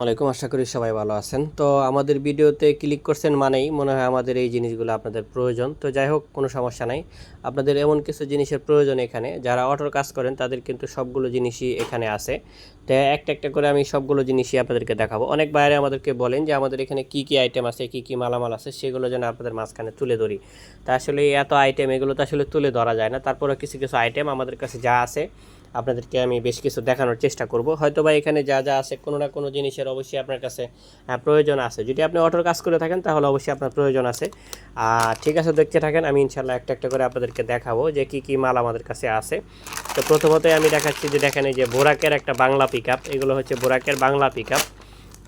ওয়ালাইকুম আশা করি সবাই ভালো আছেন। তো আমাদের ভিডিওতে ক্লিক করছেন মানেই মনে হয় আমাদের এই জিনিসগুলো আপনাদের প্রয়োজন। তো যাই হোক, কোনো সমস্যা নাই। আপনাদের এমন কিছু জিনিসের প্রয়োজন এখানে। যারা অটোর কাজ করেন, তাদের কিন্তু সবগুলো জিনিসই এখানে আছে। তো একটা একটা করে আমি সবগুলো জিনিসই আপনাদেরকে দেখাবো। অনেক বাইরে আমাদেরকে বলেন যে আমাদের এখানে কি কি আইটেম আছে, কি কি মালামাল আছে, সেগুলো যেন আপনাদের মাঝখানে তুলে ধরি। তা আসলে এত আইটেম এগুলো তো আসলে তুলে ধরা যায় না। তারপরে কিছু কিছু আইটেম আমাদের কাছে যা আছে আপনাদেরকে আমি বেশ কিছু দেখানোর চেষ্টা করব। হয়তো বা এখানে যা যা আছে, কোনো না কোনো জিনিসের অবশ্যই আপনার কাছে প্রয়োজন আছে। যদি আপনি অটোর কাজ করে থাকেন, তাহলে অবশ্যই আপনার প্রয়োজন আছে। আর ঠিক আছে, দেখতে থাকেন, আমি ইনশাল্লাহ একটা একটা করে আপনাদেরকে দেখাবো যে কি কি মাল আমাদের কাছে আছে। তো প্রথমতই আমি দেখাচ্ছি যে, দেখেন এই যে বোরাকের একটা বাংলা পিক এগুলো হচ্ছে বোরাকের বাংলা পিক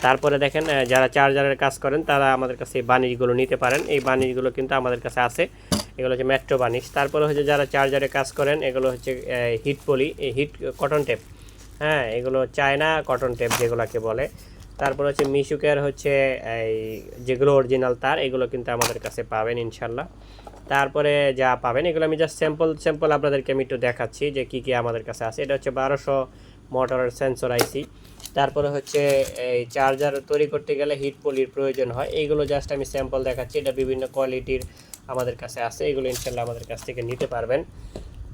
তারপরে দেখেন যারা চার্জারের কাজ করেন, তারা আমাদের কাছে এই বানিশগুলো নিতে পারেন। এই বানিশগুলো কিন্তু আমাদের কাছে আছে। এগুলো হচ্ছে মেট্রো বানিশ। তারপরে হচ্ছে যারা চার্জারে কাজ করেন, এগুলো হচ্ছে heat poly heat cotton tape হ্যাঁ এগুলো চায়না কটন টেপ যেগুলোকে বলে। তারপর হচ্ছে মিশুকের হচ্ছে, এই, যেগুলো অরিজিনাল তার, এগুলো কিন্তু আমাদের কাছে পাবেন ইনশাল্লাহ। তারপরে যা পাবেন, এগুলো আমি জাস্ট স্যাম্পল স্যাম্পল আপনাদেরকে আমি একটু দেখাচ্ছি যে কি কি আমাদের কাছে আছে। এটা হচ্ছে বারোশো মোটরের সেন্সর আইসি তারপরে হচ্ছে, এই চার্জার তৈরি করতে গেলে হিট পলির প্রয়োজন হয়। এইগুলো জাস্ট আমি স্যাম্পল দেখাচ্ছি। এটা বিভিন্ন কোয়ালিটির আমাদের কাছে আছে। এগুলো ইনশাল্লাহ আমাদের কাছ থেকে নিতে পারবেন।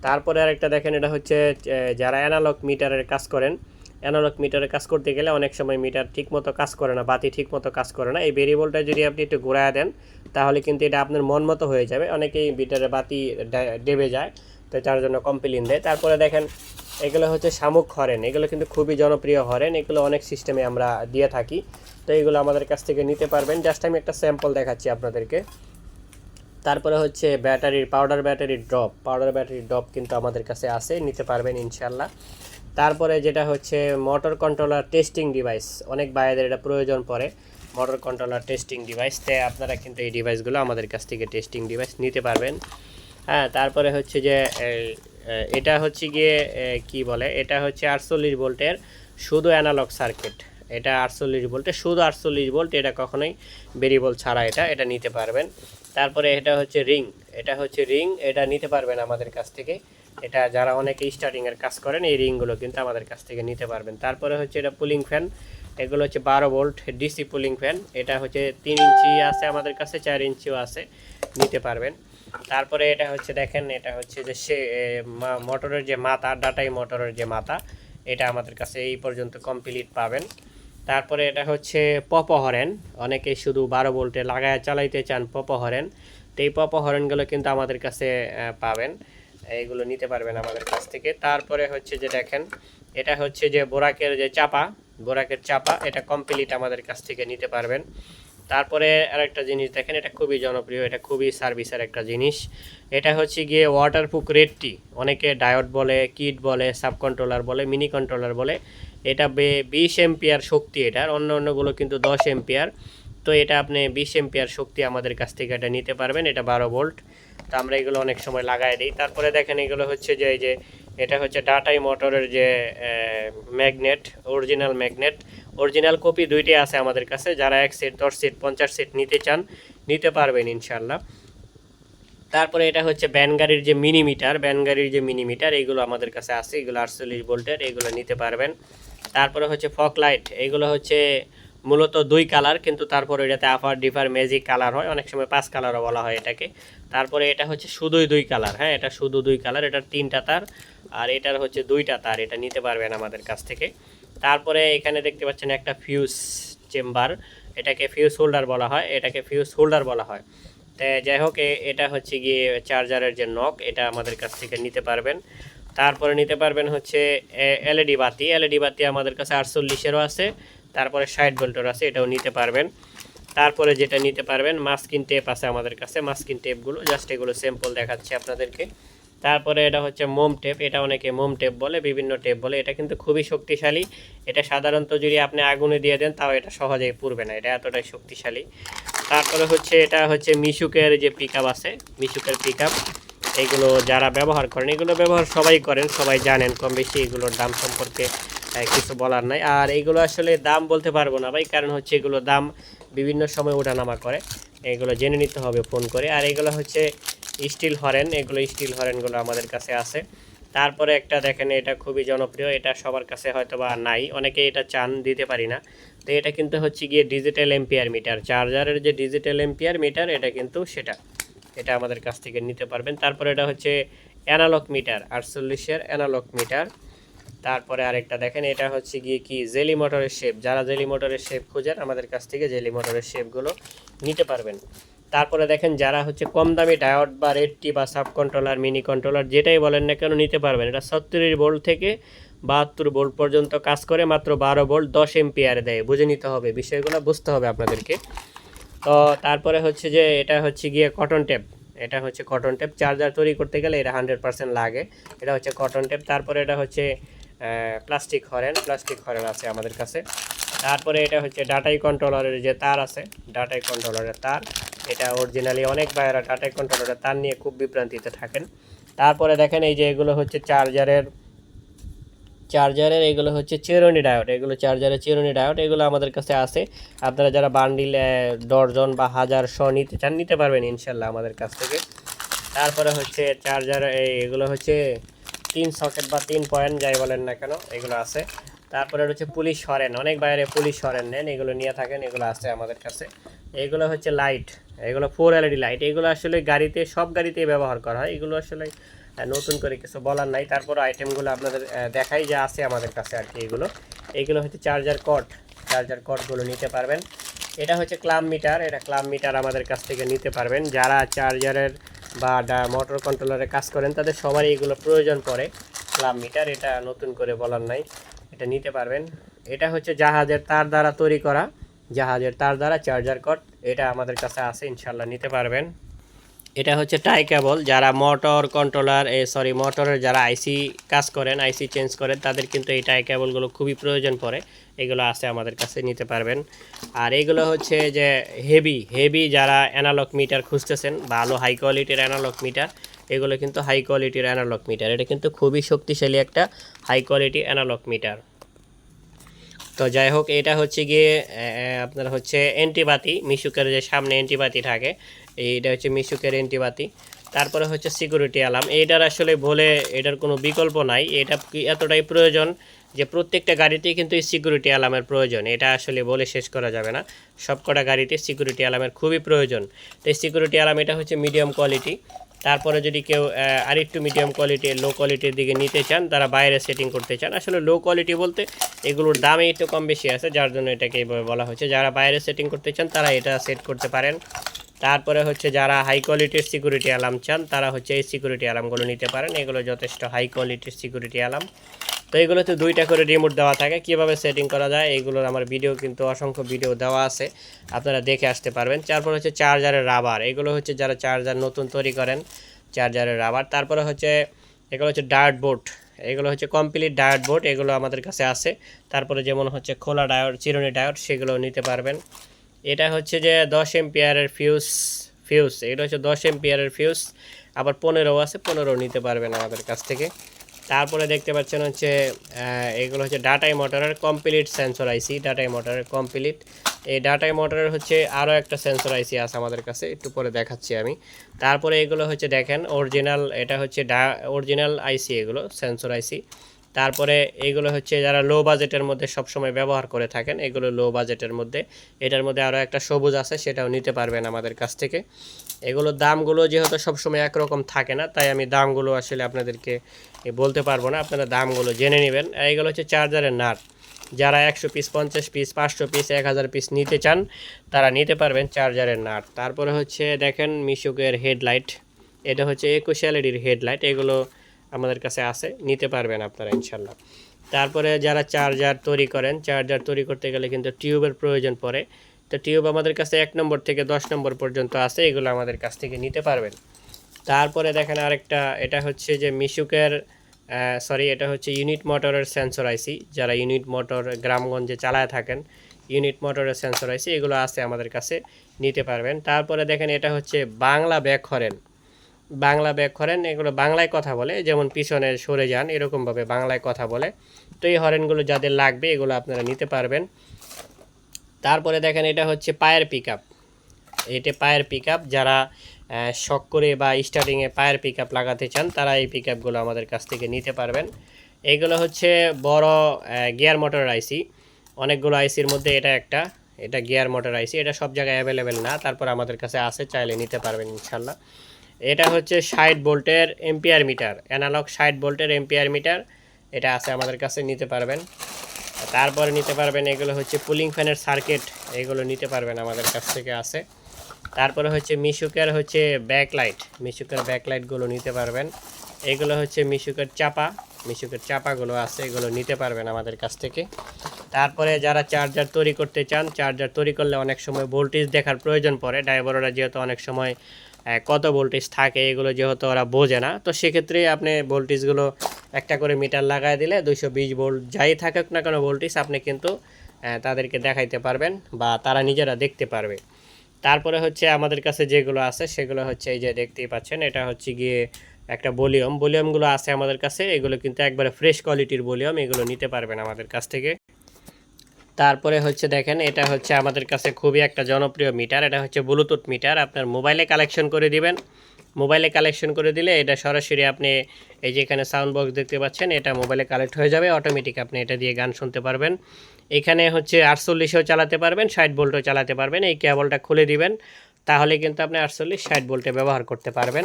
তারপরে আরেকটা দেখেন, এটা হচ্ছে যারা অ্যানালগ মিটারের কাজ করেন অ্যানালগ মিটারের কাজ করতে গেলে অনেক সময় মিটার ঠিকমতো কাজ করে না, বাতি ঠিকমতো কাজ করে না। এই ভেরিয়েবলটা যদি আপনি একটু ঘোরায় দেন, তাহলে কিন্তু এটা আপনার মন মতো হয়ে যাবে। অনেকেই মিটারে বাতি ডেবে যায়। তো তার জন্য কমপ্লেন দেয়। তারপরে দেখেন, এগুলো হচ্ছে শামুক হরেন। এগুলো কিন্তু খুবই জনপ্রিয় হরেন। এগুলো অনেক সিস্টেমে আমরা দিয়ে থাকি। তো এগুলো আমাদের কাছ থেকে নিতে পারবেন। জাস্ট আমি একটা স্যাম্পল দেখাচ্ছি আপনাদেরকে। তারপরে হচ্ছে ব্যাটারির পাউডার ব্যাটারির ড্রপ পাউডার ব্যাটারির ড্রপ কিন্তু আমাদের কাছে আছে, নিতে পারবেন ইনশাল্লাহ তারপরে যেটা হচ্ছে মোটর কন্ট্রোলার টেস্টিং ডিভাইস অনেক বাইরের এটা প্রয়োজন পড়ে মোটর কন্ট্রোলার টেস্টিং ডিভাইস তাই আপনারা কিন্তু এই ডিভাইসগুলো আমাদের কাছ থেকে টেস্টিং ডিভাইস নিতে পারবেন। হ্যাঁ তারপরে হচ্ছে যে এটা হচ্ছে গিয়ে কি বলে, এটা হচ্ছে আটচল্লিশ ভোল্টের শুধু অ্যানালগ সার্কিট এটা আটচল্লিশ ভোল্টে, শুধু আটচল্লিশ ভোল্ট, এটা কখনোই ভেরিয়েবল ছাড়া এটা এটা নিতে পারবেন। তারপরে এটা হচ্ছে রিং এটা হচ্ছে রিং এটা নিতে পারবেন আমাদের কাছ থেকে। এটা যারা অনেকে স্টার্টিংয়ের কাজ করেন, এই রিংগুলো কিন্তু আমাদের কাছ থেকে নিতে পারবেন। তারপরে হচ্ছে এটা পুলিং ফ্যান এগুলো হচ্ছে বারো ভোল্ট ডিসি পুলিং ফ্যান এটা হচ্ছে তিন ইঞ্চি আছে আমাদের কাছে, চার ইঞ্চিও আছে, নিতে পারবেন। তারপরে এটা হচ্ছে দেখেন, এটা হচ্ছে যে সে মোটরের যে মাথা, ডাটাই মোটরের যে মাথা, এটা আমাদের কাছে এই পর্যন্ত কমপ্লিট পাবেন। তারপরে এটা হচ্ছে পপ হরেন অনেকেই শুধু বারো ভোল্টে লাগায় চালাইতে চান পপ হরেন, তো এই পপ হরেনগুলো কিন্তু আমাদের কাছে পাবেন। এইগুলো নিতে পারবেন আমাদের কাছ থেকে। তারপরে হচ্ছে যে দেখেন, এটা হচ্ছে যে বোরাকের যে চাপা, বোরাকের চাপা, এটা কমপ্লিট আমাদের কাছ থেকে নিতে পারবেন। তারপরে আরেকটা জিনিস দেখেন, এটা খুবই জনপ্রিয়, এটা খুবই সার্ভিসের একটা জিনিস। এটা হচ্ছে গিয়ে ওয়াটারপ্রুফ রেডটি অনেকে ডায়ট বলে কিট বলে সাব কন্ট্রোলার বলে মিনি কন্ট্রোলার বলে। এটা বে- বিশ এম্পিয়ার শক্তি এটার অন্য অন্যগুলো কিন্তু দশ এম্পিয়ার। তো এটা আপনি বিশ এম্পিয়ার শক্তি আমাদের কাছ থেকে এটা নিতে পারবেন, এটা বারো ভোল্ট। তো আমরা এগুলো অনেক সময় লাগাই দিই। তারপরে দেখেন, এগুলো হচ্ছে যে, এই যে, এটা হচ্ছে ডাটাই মোটরের যে magnet original magnet original copy দুইটি আছে আমাদের কাছে, যারা এক সেট, দশ সেট, পঞ্চাশ সেট নিতে চান, নিতে পারবেন ইনশাল্লাহ তারপরে এটা হচ্ছে ব্যান গাড়ির যে মিনি মিটার ব্যান গাড়ির যে মিনি মিটার এগুলো আমাদের কাছে আছে, এগুলো আটচল্লিশ ভোল্টের, এগুলো নিতে পারবেন। তারপরে হচ্ছে ফক লাইট, এগুলো হচ্ছে মূলত দুই কালার, কিন্তু তারপরে এটাতে আফার ডিফার, ম্যাজিক কালার হয়, অনেক সময় পাঁচ কালারও বলা হয় এটাকে। তারপরে এটা হচ্ছে শুধুই দুই কালার হ্যাঁ এটা শুধু দুই কালার, এটার তিনটা তার, আর এটার হচ্ছে দুইটা তার, এটা নিতে পারবেন আমাদের কাছ থেকে। তারপরে এখানে দেখতে পাচ্ছেন একটা ফিউজ চেম্বার এটাকে ফিউজ হোল্ডার বলা হয়, এটাকে ফিউজ হোল্ডার বলা হয়। তো যাই হোক এটা হচ্ছে গিয়ে চার্জারের যে নক এটা আমাদের কাছ থেকে নিতে পারবেন। তারপরে নিতে পারবেন হচ্ছে এলইডি বাতি এলইডি বাতি আমাদের কাছে আটচল্লিশেরও আছে, তারপরে ষাট ভোল্টের আছে, এটাও নিতে পারবেন। তারপরে যেটা নিতে পারবেন মাস্কিন টেপ আছে আমাদের কাছে মাস্কিন টেপগুলো জাস্ট এগুলো স্যাম্পল দেখাচ্ছে আপনাদেরকে। তারপরে এটা হচ্ছে মোম টেপ, এটা অনেকে মোম টেপ বলে, বিভিন্ন টেপ বলে, এটা কিন্তু খুবই শক্তিশালী। এটা সাধারণত যদি আপনি আগুনে দিয়ে দেন, তাও এটা সহজেই পুড়বে না, এটা এতটাই শক্তিশালী। তারপরে হচ্ছে, এটা হচ্ছে মিশুকের যে পিক আছে, মিশুকের পিক এগুলো যারা ব্যবহার করেন, এগুলো ব্যবহার সবাই করেন, সবাই জানেন কম বেশি এগুলোর দাম সম্পর্কে কিছু বলার নাই। আর এগুলো আসলে দাম বলতে পারব না ভাই, কারণ হচ্ছে এগুলো দাম বিভিন্ন সময় ওঠানামা করে, এগুলো জেনে নিতে হবে, ফোন করে। আর এগুলো হচ্ছে স্টিল হরেন, এগুলো স্টিল হরেনগুলো আমাদের কাছে আছে। তারপরে একটা দেখেন, এটা খুবই জনপ্রিয়, এটা সবার কাছে হয়তো বা নাই, অনেকে এটা চান, দিতে পারি না। তো এটা কিন্তু হচ্ছে গিয়ে ডিজিটাল এম্পিয়ার মিটার চার্জারের যে ডিজিটাল এম্পিয়ার মিটার এটা কিন্তু সেটা, এটা আমাদের কাছ থেকে নিতে পারবেন। তারপরে এটা হচ্ছে অ্যানালগ মিটার আটচল্লিশের অ্যানালগ মিটার তারপরে আরেকটা দেখেন, এটা হচ্ছে গিয়ে কি জেলি মোটরের শেপ যারা জেলি মোটরের শেপ খোঁজেন, আমাদের কাছ থেকে জেলি মোটরের শেপগুলো নিতে পারবেন। তারপরে দেখেন যারা হচ্ছে কম দামি ডায়োড বা রেডটি বা সাব কন্ট্রোলার মিনি কন্ট্রোলার যেটাই বলেন না কেন নিতে পারবেন। এটা সত্তরের ভোল্ট থেকে বাহাত্তর ভোল্ট পর্যন্ত কাজ করে, মাত্র বারো ভোল্ট দশ এমপিআর দেয়। বুঝে নিতে হবে, বিষয়গুলো বুঝতে হবে আপনাদেরকে। তো তারপরে হচ্ছে যে এটা হচ্ছে গিয়ে কটন টেপ এটা হচ্ছে কটন টেপ চার্জার তৈরি করতে গেলে এটা হান্ড্রেড পার্সেন্ট লাগে। এটা হচ্ছে কটন টেপ তারপরে এটা হচ্ছে প্লাস্টিক হরেন। প্লাস্টিক হরেন আছে আমাদের কাছে। তারপরে এটা হচ্ছে ডাটাই কন্ট্রোলারের যে তার আছে ডাটাই কন্ট্রোলারের তার। এটা অরিজিনালি অনেক ভাইয়েরা ডাটাই কন্ট্রোলারের তার নিয়ে খুব বিভ্রান্তিতে থাকেন। তারপরে দেখেন এই যে এগুলো হচ্ছে চার্জারের চার্জারের এগুলো হচ্ছে চিরুনি ডায়োড এগুলো চার্জারের চিরুনি ডায়োড এগুলো আমাদের কাছে আছে। আপনারা যারা বান্ডিল ডর্জন বা হাজার শ নিতে চান, নিতে পারবেন ইনশাল্লাহ আমাদের কাছ থেকে। তারপরে হচ্ছে চার্জার এই এগুলো হচ্ছে তিন সকেট বা তিন পয়েন্ট যাই বলেন না কেন, এগুলো আছে। তারপরে হচ্ছে পুলিশ হরেন। অনেক বাইরে পুলিশ হরেন নেন, এগুলো নিয়ে থাকেন, এগুলো আছে আমাদের কাছে। এগুলো হচ্ছে লাইট এগুলো ফোর এলইডি লাইট এগুলো আসলে গাড়িতে, সব গাড়িতেই ব্যবহার করা হয়। এগুলো আসলে নতুন করে কিছু বলার নাই। তারপর আইটেমগুলো আপনাদের দেখাই যে আছে আমাদের কাছে আর কি এগুলো। এইগুলো হচ্ছে চার্জার কট চার্জার কটগুলো নিতে পারবেন। এটা হচ্ছে ক্লাম মিটার এটা ক্লাম মিটার আমাদের কাছ থেকে নিতে পারবেন। যারা চার্জারের বা মোটর কন্ট্রোলারে কাজ করেন, তাদের সবারই এগুলো প্রয়োজন পড়ে ক্লাম মিটার এটা নতুন করে বলার নাই। এটা নিতে পারবেন। এটা হচ্ছে জাহাজের তার দ্বারা তৈরি করা। জাহাজের তার দ্বারা চার্জার কট এটা আমাদের কাছে আছে ইনশাল্লাহ নিতে পারবেন। এটা হচ্ছে টাই কেবল, যারা মোটর কন্ট্রোলার, এ, সরি, মোটরের যারা আইসি কাজ করেন, আইসি চেঞ্জ করেন, তাদের কিন্তু এই টাই কেবলগুলো খুবই প্রয়োজন পড়ে। এগুলো আছে আমাদের কাছে, নিতে পারবেন। আর এগুলো হচ্ছে যে হেভি হেভি যারা অ্যানালগ মিটার খুঁজতেছেন, ভালো হাই কোয়ালিটির অ্যানালগ মিটার, এগুলো কিন্তু হাই কোয়ালিটির অ্যানালগ মিটার। এটা কিন্তু খুবই শক্তিশালী একটা হাই কোয়ালিটি অ্যানালগ মিটার। তো যাই হোক, এটা হচ্ছে গিয়ে আপনার হচ্ছে এন্টিবাতি মিশুকের যে সামনে এন্টিবাতি থাকে, এইটা হচ্ছে মিশুকের এন্টিবাতি তারপরে হচ্ছে সিকিউরিটি অ্যালার্ম, এইটার আসলে বলে এটার কোনো বিকল্প নাই। এটা এতটাই প্রয়োজন যে প্রত্যেকটা গাড়িতেই কিন্তু এই সিকিউরিটি অ্যালার্মের প্রয়োজন, এটা আসলে বলে শেষ করা যাবে না। সবকটা গাড়িতে সিকিউরিটি অ্যালার্মের খুবই প্রয়োজন। তো এই সিকিউরিটি অ্যালার্ম, এটা হচ্ছে মিডিয়াম কোয়ালিটি। তারপরে যদি কেউ আর আরেকটু মিডিয়াম কোয়ালিটি লো কোয়ালিটির দিকে নিতে চান, তারা বাইরে সেটিং করতে চান। আসলে লো কোয়ালিটি বলতে এগুলোর দামে একটু কম বেশি আছে, যার জন্য এটাকে এইভাবে বলা হচ্ছে যারা বাইরে সেটিং করতে চান, তারা এটা সেট করতে পারেন। তারপরে হচ্ছে যারা হাই কোয়ালিটির সিকিউরিটি অ্যালার্ম চান, তারা হচ্ছে এই সিকিউরিটি অ্যালার্মগুলো নিতে পারেন। এগুলো যথেষ্ট হাই কোয়ালিটির সিকিউরিটি অ্যালার্ম তো এগুলোতে দুইটা করে রিমোট দেওয়া থাকে। কীভাবে সেটিং করা যায়, এগুলোর আমার ভিডিও কিন্তু অসংখ্য ভিডিও দেওয়া আছে। আপনারা দেখে আসতে পারবেন। তারপর হচ্ছে চার্জারের রাবার এগুলো হচ্ছে যারা চার্জার নতুন তৈরি করেন চার্জারের রাবার তারপরে হচ্ছে, এগুলো হচ্ছে ডায়ট বোর্ড এগুলো হচ্ছে কমপ্লিট ডায়ট বোর্ড এগুলো আমাদের কাছে আছে। তারপরে যেমন হচ্ছে খোলা ডায়োড চিরুনি ডায়োড সেগুলো নিতে পারবেন। এটা হচ্ছে যে দশ এমপিয়ারের ফিউজ ফিউজ এটা হচ্ছে দশ এমপিয়ারের ফিউজ আবার পনেরো আছে পনেরো নিতে পারবেন আমাদের কাছ থেকে। তারপরে দেখতে পাচ্ছেন হচ্ছে এগুলো হচ্ছে ডাটাই মোটরের কমপ্লিট সেন্সর আইসি ডাটাই মোটরের কমপ্লিট এই ডাটাই মোটরের হচ্ছে আরও একটা সেন্সর আইসি আছে আমাদের কাছে, একটু পরে দেখাচ্ছি আমি। তারপরে এগুলো হচ্ছে দেখেন অরিজিনাল এটা হচ্ছে ডা অরিজিনাল আইসি এগুলো সেন্সর আইসি তারপরে এগুলো হচ্ছে যারা লো বাজেটের মধ্যে সবসময় ব্যবহার করে থাকেন, এগুলো লো বাজেটের মধ্যে। এটার মধ্যে আরও একটা সবুজ আছে, সেটাও নিতে পারবেন আমাদের কাছ থেকে। এগুলোর দামগুলো যেহেতু সবসময় একরকম থাকে না, তাই আমি দামগুলো আসলে আপনাদেরকে বলতে পারব না, আপনারা দামগুলো জেনে নেবেন। এগুলো হচ্ছে চার্জারের নাট। যারা একশো পিস, পঞ্চাশ পিস, পাঁচশো পিস, এক হাজার পিস নিতে চান, তারা নিতে পারবেন চার্জারের নাট। তারপরে হচ্ছে দেখেন মিশুকের হেডলাইট। এটা হচ্ছে একুশ এলইডির হেডলাইট। এগুলো আমাদের কাছে আছে, নিতে পারবেন আপনারা ইনশাল্লাহ। তারপরে যারা চার্জার তৈরি করেন, চার্জার তৈরি করতে গেলে কিন্তু টিউবের প্রয়োজন পড়ে। তো টিউব আমাদের কাছে এক নম্বর থেকে দশ নম্বর পর্যন্ত আছে, এগুলো আমাদের কাছ থেকে নিতে পারবেন। তারপরে দেখেন আরেকটা, এটা হচ্ছে যে মিশুকের সরি এটা হচ্ছে ইউনিট মোটরের সেন্সর আইসি যারা ইউনিট মোটর গ্রামগঞ্জে চালায় থাকেন ইউনিট মোটরের সেন্সর আইসি এগুলো আছে আমাদের কাছে, নিতে পারবেন। তারপরে দেখেন এটা হচ্ছে Bangla back horn Bangla back করেন, এগুলো বাংলায় কথা বলে, যেমন পিছনে সরে যান, এরকমভাবে বাংলায় কথা বলে। তো এই হরেনগুলো যাদের লাগবে, এগুলো আপনারা নিতে পারবেন। তারপরে দেখেন এটা হচ্ছে পায়ের পিক আপ এটা পায়ের পিক আপ যারা শখ করে বা স্টার্টিংয়ে পায়ের পিক আপ লাগাতে চান, তারা এই পিক আপগুলো আমাদের কাছ থেকে নিতে পারবেন। এগুলো হচ্ছে বড় গিয়ার মোটর আইসি অনেকগুলো আইসির মধ্যে এটা একটা, এটা গিয়ার মোটর আইসি এটা সব জায়গায় অ্যাভেলেবেল না, তারপর আমাদের কাছে আছে, চাইলে নিতে পারবেন ইনশাল্লাহ। এটা হচ্ছে ষাট ভোল্টের এম্পিয়ার মিটার অ্যানালগ ষাট ভোল্টের এম্পিয়ার মিটার এটা আছে আমাদের কাছে, নিতে পারবেন। তারপরে নিতে পারবেন, এগুলো হচ্ছে পুলিং ফ্যানের সার্কিট এগুলো নিতে পারবেন আমাদের কাছ থেকে আছে। তারপরে হচ্ছে মিশুকের হচ্ছে ব্যাকলাইট মিশুকের ব্যাকলাইটগুলো নিতে পারবেন। এগুলো হচ্ছে মিশুকের চাপা, মিশুকের চাপাগুলো আছে, এগুলো নিতে পারবেন আমাদের কাছ থেকে। তারপরে যারা চার্জার তৈরি করতে চান চার্জার তৈরি করলে অনেক সময় ভোল্টেজ দেখার প্রয়োজন পড়ে ড্রাইভাররা যেহেতু অনেক সময় কত ভোল্টেজ থাকে এগুলো যেহেতু ওরা বোঝে না, তো সেক্ষেত্রে আপনি ভোল্টেজগুলো একটা করে মিটার লাগাই দিলে দুইশো বিশ ভোল্ট যাই থাকুক না কেন ভোল্টেজ আপনি কিন্তু তাদেরকে দেখাইতে পারবেন বা তারা নিজেরা দেখতে পারবে। তারপরে হচ্ছে আমাদের কাছে যেগুলো আছে সেগুলো হচ্ছে এই যে দেখতেই পাচ্ছেন, এটা হচ্ছে গিয়ে একটা ভলিউম ভলিউমগুলো আছে আমাদের কাছে, এগুলো কিন্তু একবারে ফ্রেশ কোয়ালিটির ভলিউম এগুলো নিতে পারবেন আমাদের কাছ থেকে। তারপরে হচ্ছে দেখেন, এটা হচ্ছে আমাদের কাছে খুবই একটা জনপ্রিয় মিটার, এটা হচ্ছে ব্লুটুথ মিটার, আপনার মোবাইলে কালেকশন করে দিবেন। মোবাইলে কালেকশন করে দিলে এটা সরাসরি আপনি এই যে এখানে সাউন্ড বক্স দেখতে পাচ্ছেন, এটা মোবাইলে কালেক্ট হয়ে যাবে অটোমেটিক আপনি এটা দিয়ে গান শুনতে পারবেন। এখানে হচ্ছে আটচল্লিশেও চালাতে পারবেন, ষাট ভোল্টও চালাতে পারবেন, এই কেবলটা খুলে দিবেন, তাহলে কিন্তু আপনি আটচল্লিশ, ষাট ভোল্টে ব্যবহার করতে পারবেন।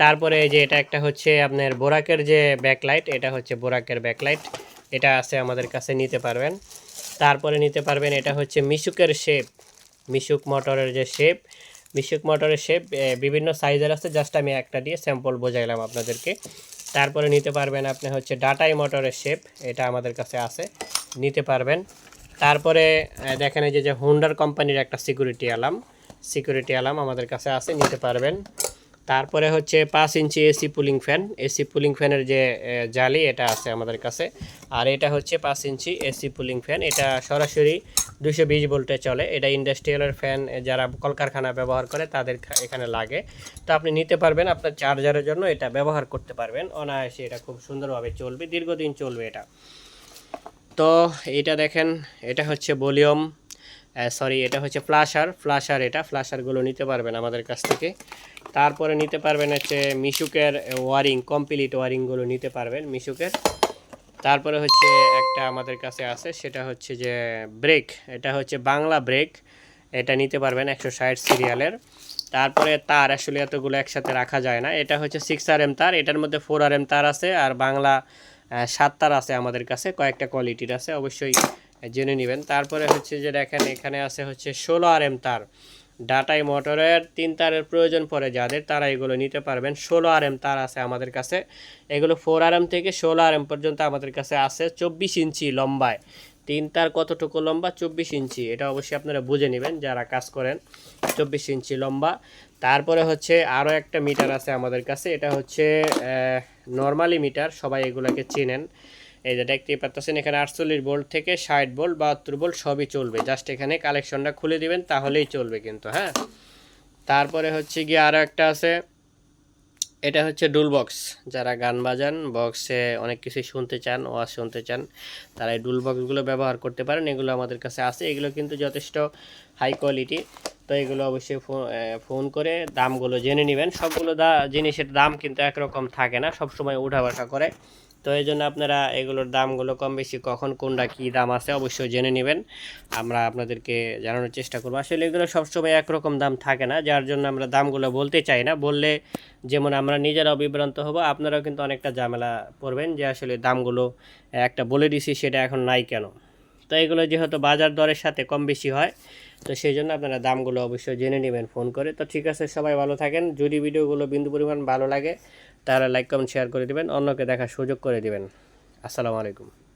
তারপরে যে এটা একটা হচ্ছে আপনার বোরাকের যে ব্যাকলাইট এটা হচ্ছে বোরাকের ব্যাকলাইট এটা আছে আমাদের কাছে নিতে পারবেন। তারপরে নিতে পারবেন, এটা হচ্ছে মিশুকের শেপ মিশুক মোটরের যে শেপ মিশুক মোটরের শেপ বিভিন্ন সাইজের আছে জাস্ট আমি একটা দিয়ে স্যাম্পল বোঝাইলাম আপনাদেরকে। তারপরে নিতে পারবেন আপনি হচ্ছে ডাটাই মোটরের শেপ এটা আমাদের কাছে আছে, নিতে পারবেন। তারপরে দেখেন এই যে হুন্ডার কোম্পানির একটা সিকিউরিটি অ্যালাম সিকিউরিটি অ্যালাম আমাদের কাছে আছে, নিতে পারবেন। তারপরে হচ্ছে পাঁচ inch AC pulling fan. AC pulling ফ্যানের যে জালি, এটা আছে আমাদের কাছে। আর এটা হচ্ছে পাঁচ ইঞ্চি এসি পুলিং ফ্যান। এটা সরাসরি দুশো বিশ ভোল্টে চলে। এটা ইন্ডাস্ট্রিয়ালের ফ্যান যারা কলকারখানা ব্যবহার করে, তাদের এখানে লাগে। তো আপনি নিতে পারবেন আপনার চার্জারের জন্য, এটা ব্যবহার করতে পারবেন। অনায়াসে এটা খুব সুন্দরভাবে চলবে, দীর্ঘদিন চলবে এটা। তো এটা দেখেন, এটা হচ্ছে ভলিউম। সরি এটা হচ্ছে ফ্লাশার ফ্লাশার এটা ফ্লাশারগুলো নিতে পারবেন আমাদের কাছ থেকে। তারপরে নিতে পারবেন হচ্ছে মিশুকের ওয়ারিং কমপ্লিট ওয়ারিংগুলো নিতে পারবেন মিশুকের। তারপরে হচ্ছে একটা আমাদের কাছে আছে, সেটা হচ্ছে যে ব্রেক এটা হচ্ছে বাংলা ব্রেক এটা নিতে পারবেন একশো ষাট সিরিয়ালের তারপরে তার আসলে এতগুলো একসাথে রাখা যায় না, এটা হচ্ছে সিক্স আর এম তার, এটার মধ্যে ফোর আর এম তার আছে, আর বাংলা সাত তার আছে আমাদের কাছে, কয়েকটা কোয়ালিটির আছে। অবশ্যই জেনে নেবেন। তারপরে হচ্ছে যে দেখেন, এখানে আছে হচ্ছে ষোলো আর এম তার। ডাটাই মোটরের তিন তারের প্রয়োজন পড়ে যাদের, তারা এগুলো নিতে পারবেন। ষোলো আর এম তার আছে আমাদের কাছে। এগুলো ফোর আর এম থেকে ষোলো আর এম পর্যন্ত আমাদের কাছে আছে চব্বিশ ইঞ্চি লম্বায়। তিন তার কতটুকু লম্বা? চব্বিশ ইঞ্চি। এটা অবশ্যই আপনারা বুঝে নেবেন যারা কাজ করেন। চব্বিশ ইঞ্চি লম্বা। তারপরে হচ্ছে আরও একটা মিটার আছে আমাদের কাছে। এটা হচ্ছে নর্মালি মিটার। সবাই এগুলোকে চেনেন। এই যে দেখতেই পাচ্ছেন এখানে আটচল্লিশ ভোল্ট থেকে ষাট ভোল্ট বাহাত্তর ভোল্ট সবই চলবে। জাস্ট এখানে কালেকশনটা খুলে দিবেন, তাহলেই চলবে কিন্তু হ্যাঁ? তারপরে হচ্ছে গিয়ে আরও একটা আছে, এটা হচ্ছে ডুল বক্স। যারা গান বাজান, বক্সে অনেক কিছু শুনতে চান, ওয়াজ শুনতে চান, তারা এই ডুল বক্সগুলো ব্যবহার করতে পারেন, এগুলো আমাদের কাছে আছে, এগুলো কিন্তু যথেষ্ট হাই কোয়ালিটি। তো এগুলো অবশ্যই ফোন করে দামগুলো জেনে নেবেন। সবগুলো দা, জিনিসের দাম কিন্তু একরকম থাকে না সব সময় উঠা বসা করে। তো এই জন্য আপনারা এগুলোর দামগুলো কম বেশি কখন কোনটা কী দাম আছে অবশ্যই জেনে নেবেন। আমরা আপনাদেরকে জানানোর চেষ্টা করব। আসলে এগুলো সবসময় একরকম দাম থাকে না, যার জন্য আমরা দামগুলো বলতে চাই না। বললে যেমন আমরা নিজেরাও বিভ্রান্ত হব, আপনারাও কিন্তু অনেকটা ঝামেলা পড়বেন যে আসলে দামগুলো একটা বলে দিছি সেটা এখন নাই কেন। তো এগুলো যেহেতু বাজার দরের সাথে কম বেশি হয়, তো সেই জন্য আপনারা দামগুলো অবশ্যই জেনে নেবেন ফোন করে। তো ঠিক আছে, সবাই ভালো থাকেন। যদি ভিডিওগুলো বিন্দু পরিমাণ ভালো লাগে তাহলে লাইক কমেন্ট শেয়ার করে দিবেন। অন্যকে দেখার সুযোগ করে দিবেন। আসসালামু আলাইকুম।